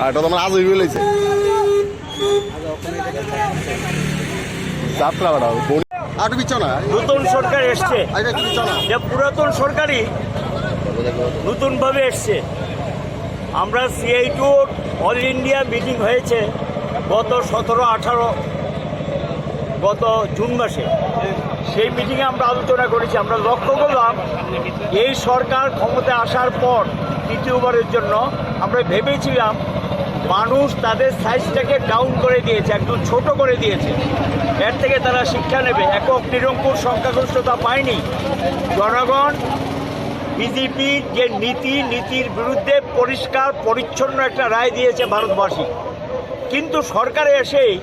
আর এটা তো আমার আজ হয়ে যাত্রা বেড়া আর বিচ্ছ না। নতুন সরকার এসছে। কি যে পুরাতন সরকারই নতুনভাবে এসছে। আমরা CITU all India meeting হয়েছে গত সতেরো আঠারো গত জুন মাসে। সেই মিটিংয়ে আমরা আলোচনা করেছি। আমরা লক্ষ্য করলাম এই সরকার ক্ষমতায় আসার পর দ্বিতীয়বারের জন্য আমরা ভেবেছিলাম মানুষ তাদের সাইজটাকে ডাউন করে দিয়েছে, একদম ছোট করে দিয়েছে। এর থেকে তারা শিক্ষা নেবে। একক নিরঙ্কুর সংখ্যাগরিষ্ঠতা পায়নি। জনগণ বিজেপির যে নীতি, নীতির বিরুদ্ধে পরিষ্কার, পরিচ্ছন্ন একটা রায় দিয়েছে ভারতবাসী। কিন্তু সরকারে এসেই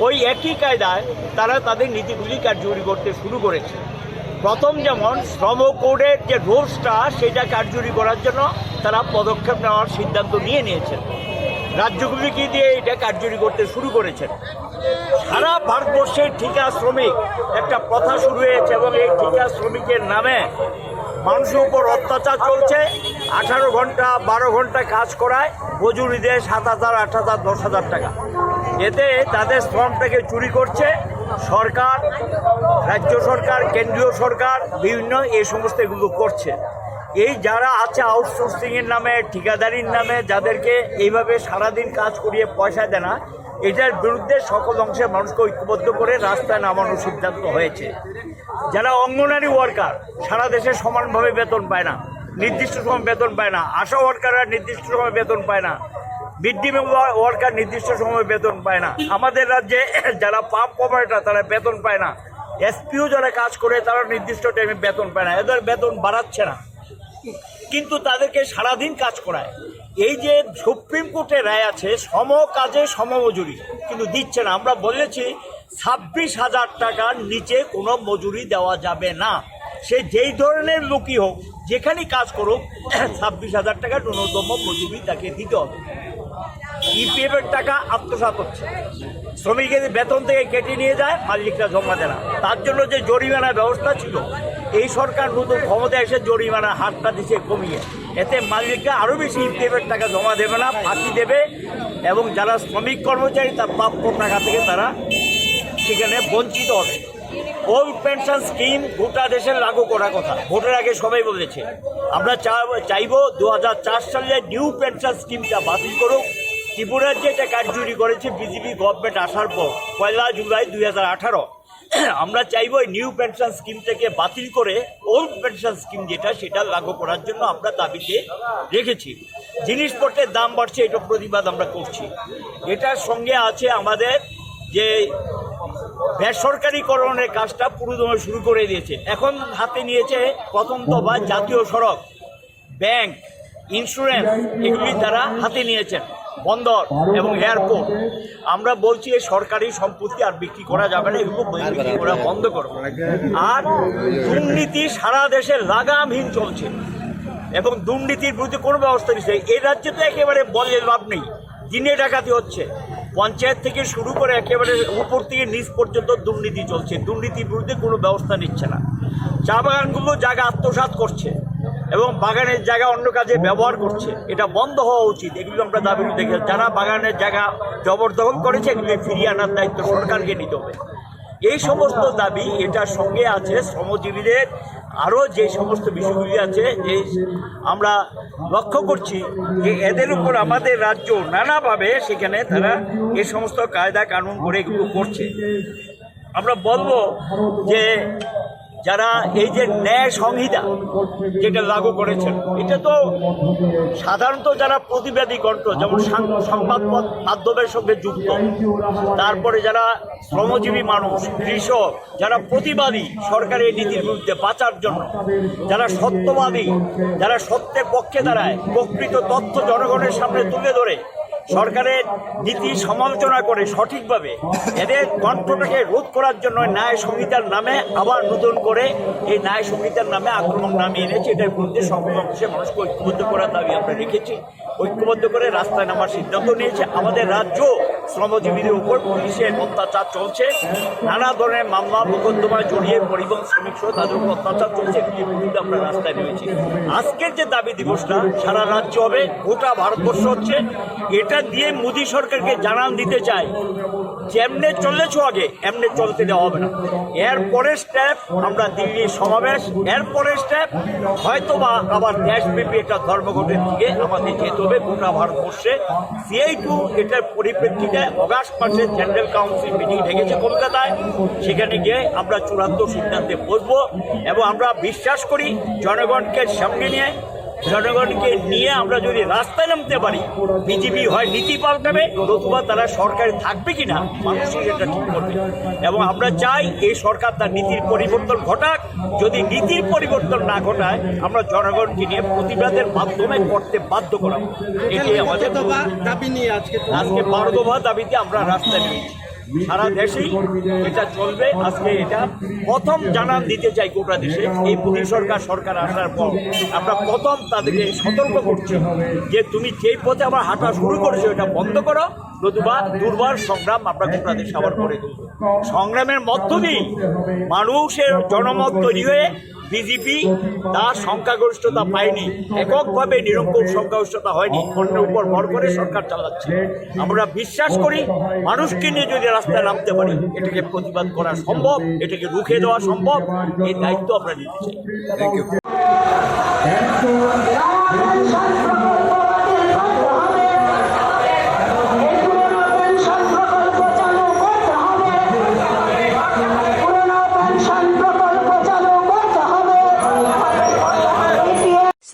ওই একই কায়দায় তারা তাদের নীতিগুলি কার্যকরী করতে শুরু করেছে। প্রথম যেমন, শ্রম কোডের যে রুলসটা, সেটা কার্যকরী করার জন্য তারা পদক্ষেপ নেওয়ার সিদ্ধান্ত নিয়ে নিয়েছেন। রাজ্যগুলিকে দিয়ে এটা কার্যকরী করতে শুরু করেছেন? সারা ভারতবর্ষের ঠিকা শ্রমিক একটা প্রথা শুরু হয়েছে এবং এই ঠিকা শ্রমিকের নামে মানুষের উপর অত্যাচার চলছে। আঠারো ঘণ্টা, বারো ঘণ্টা কাজ করায় মজুরি দেয় সাত হাজার, আট হাজার, দশ হাজার টাকা। এতে তাদের শ্রমটাকে চুরি করছে। সরকার, রাজ্য সরকার, কেন্দ্রীয় সরকার, বিভিন্ন এই সমস্ত এগুলো করছে। এই যারা আছে আউটসোর্সিংয়ের নামে, ঠিকাদারির নামে, যাদেরকে এইভাবে সারাদিন কাজ করিয়ে পয়সা দেয় না, এটার বিরুদ্ধে সকল অংশের মানুষকে ঐক্যবদ্ধ করে রাস্তায় নামানোর সিদ্ধান্ত হয়েছে। যারা অঙ্গনারী ওয়ার্কার সারা দেশে সমানভাবে বেতন পায় না, নির্দিষ্ট সময় বেতন পায় না, আশা ওয়ার্কাররা নির্দিষ্ট সময় বেতন পায় না মিল ওয়ার্কার নির্দিষ্ট সময় বেতন পায় না। আমাদের রাজ্যে যারা পাম্প অপারেটর তারা বেতন পায় না এসপিও যারা কাজ করে, তারা নির্দিষ্ট টাইমে বেতন পায় না, এদের বেতন বাড়াচ্ছে না। কিন্তু তাদেরকে সারাদিন কাজ করায়। এই যে সুপ্রিম কোর্টে রায় আছে, সম কাজে সমমজুরি, কিন্তু দিচ্ছে না। আমরা বলেছি, ছাব্বিশ হাজার টাকার নিচে কোনো মজুরি দেওয়া যাবে না। সে যেই ধরনের লোকই হোক, যেখানেই কাজ করুক, ছাব্বিশ হাজার টাকা ন্যূনতম মজুরি তাকে দিতে হবে। ইপিএফ এর টাকা আত্মসাৎ হচ্ছে। শ্রমিকের বেতন থেকে কেটে নিয়ে যায়, মালিকরা জমা দেয় না। তার জন্য যে জরিমানা ব্যবস্থা ছিল এই সরকার নতুন ক্ষমতা এসে জরিমানা হাতটা দিচ্ছে কমিয়ে। এতে মালিকরা আরও বেশি ইপিএফ এর টাকা জমা দেবে না, ফাঁকি দেবে এবং যারা শ্রমিক কর্মচারী, তার প্রাপ্য টাকা থেকে তারা সেখানে বঞ্চিত হবে। ওল্ড পেনশন স্কিম গোটা দেশের লাগু করার কথা। ভোটের আগে সবাই বলেছে, আমরা চাইব দু সালে নিউ পেনশন স্কিমটা বাতিল করুক। ত্রিপুরার যে এটা কার্যকরী করেছে, বিজেপি গভর্নমেন্ট আসার পর পয়লা জুলাই দুই হাজার আঠারো। আমরা চাইব এই নিউ পেনশন স্কিম থেকে বাতিল করে ওল্ড পেনশন স্কিম যেটা, সেটা লাগু করার জন্য আমরা দাবিতে রেখেছি। জিনিসপত্রের দাম বাড়ছে, এটা প্রতিবাদ আমরা করছি। এটার সঙ্গে আছে আমাদের যে বেসরকারিকরণের কাজটা পুরোদমে শুরু করে দিয়েছে। এখন হাতে নিয়েছে প্রথম তো বা জাতীয় সড়ক, ব্যাংক ইন্স্যুরেন্স এগুলি তারা হাতে নিয়েছেন। বন্দর এবং এয়ারপোর্ট। আমরা বলছি এই সরকারি সম্পত্তি আর বিক্রি করা যাবে না, এগুলো বিক্রি করা বন্ধ করো। আর দুর্নীতি সারা দেশে লাগামহীন চলছে এবং দুর্নীতির বিরুদ্ধে কোনো ব্যবস্থা নিচ্ছে এই রাজ্যে তো একেবারে বলে লাভ নেই, দিনে ডাকাতি হচ্ছে। পঞ্চায়েত থেকে শুরু করে একেবারে উপর থেকে নিচ পর্যন্ত দুর্নীতি চলছে, দুর্নীতির বিরুদ্ধে কোনো ব্যবস্থা নিচ্ছে না। চা বাগানগুলো জায়গা আত্মসাৎ করছে। এবং বাগানের জায়গা অন্য কাজে ব্যবহার করছে। এটা বন্ধ হওয়া উচিত। এগুলো আমরা দাবি দেখে যারা বাগানের জায়গা জবরদখল করেছে এগুলি ফিরিয়ে আনার দায়িত্ব সরকারকে নিতে হবে। এই সমস্ত দাবি, এটার সঙ্গে আছে শ্রমজীবীদের, আরও যে সমস্ত বিষয়গুলি আছে, যে আমরা লক্ষ্য করছি যে এদের উপর আমাদের রাজ্য নানাভাবে সেখানে তারা এই সমস্ত কায়দা কানুন করে এগুলো করছে। আমরা বলব যে যারা এই যে ন্যায় সংহিতা যেটা লাগু করেছেন, এটা তো সাধারণত যারা প্রতিবাদী কণ্ঠ, যেমন সংবাদ মাধ্যমের সঙ্গে যুক্ত, তারপরে যারা শ্রমজীবী মানুষ, কৃষক, যারা প্রতিবাদী সরকারের নীতির বিরুদ্ধে বাঁচার জন্য, যারা সত্যবাদী, যারা সত্যের পক্ষে দাঁড়ায়, প্রকৃত তথ্য জনগণের সামনে তুলে ধরে সরকারের নীতি সমালোচনা করে সঠিকভাবে এদের কণ্ঠটাকে রোধ করার জন্য ন্যায় সংহিতার নামে আবার নতুন করে এই ন্যায় সংহিতার নামে আক্রমণ নামিয়ে এনেছে। এটার বিরুদ্ধে সকল অংশে মানুষকে ঐক্যবদ্ধ করার দাবি আমরা রেখেছি। ঐক্যবদ্ধ করে রাস্তায় নামার সিদ্ধান্ত নিয়েছে। আমাদের রাজ্য শ্রমজীবীদের উপর পুলিশের অত্যাচার চলছে। নানা ধরনের মামলা, মোকদ্দমায় জড়িয়ে পরিবহন শ্রমিক সহ তাদের উপর অত্যাচার চলছে আমরা রাস্তায় নেমেছি। আজকের যে দাবি দিবসটা, সারা রাজ্য হবে, গোটা ভারতবর্ষ হচ্ছে। এটা দিয়ে মোদী সরকারকে জানান দিতে চাই, যেমনে চলেছ আগে, এমনি চলতে দেওয়া হবে না। এর পরের স্টেপ আমরা দিল্লির সমাবেশ, এর পরের স্টেপ হয়তো বা আবার দেশব্যাপী একটা ধর্মঘটের দিকে আমাদের যেতে হবে গোটা ভারতবর্ষে। সিআই টু এটার পরিপ্রেক্ষিতে অগাস্ট মাসে জেনারেল কাউন্সিল মিটিং ডেকেছে কলকাতায়। সেখানে গিয়ে আমরা চূড়ান্ত সিদ্ধান্তে বসবো এবং আমরা বিশ্বাস করি জনগণকে সামনে নিয়ে জনগণকে নিয়ে আমরা যদি রাস্তায় নামতে পারি বিজেপি হয় নীতি পাল্টাবে নতুবা তারা সরকারে থাকবে কিনা মানুষই এটা ঠিক করবে। এবং আমরা চাই এই সরকার তার নীতির পরিবর্তন ঘটাক। যদি নীতির পরিবর্তন না ঘটায় আমরা জনগণকে নিয়ে প্রতিবাদের মাধ্যমে করতে বাধ্য করাবো। এটি আমাদের দাবি। নিয়ে আজকে আজকে বারো দফা দাবিতে আমরা রাস্তায় নেমেছি। সারা দেশেই এটা চলবে। আজকে এটা প্রথম জানান দিতে চাই গোটা দেশে। এই মোদী সরকার সরকার আসার পর আমরা প্রথম তাদেরকে সতর্ক করছি যে তুমি যেই পথে আবার হাঁটা শুরু করেছ, এটা বন্ধ করো। নতুবা দুর্বার সংগ্রাম আমরা গোটা দেশে আবার করে সংগ্রামের মধ্য দিয়ে মানুষের জনমত তৈরি হয়ে বিজেপি তার সংখ্যাগরিষ্ঠতা পায়নি। এককভাবে নিরঙ্কুশ সংখ্যাগরিষ্ঠতা হয়নি। অন্যের উপর ভর করে সরকার চালাচ্ছে আমরা বিশ্বাস করি মানুষকে নিয়ে যদি রাস্তায় নামতে পারি এটাকে প্রতিবাদ করা সম্ভব এটাকে রুখে দেওয়া সম্ভব এই দায়িত্ব আমরা নিতে চাই। Thank you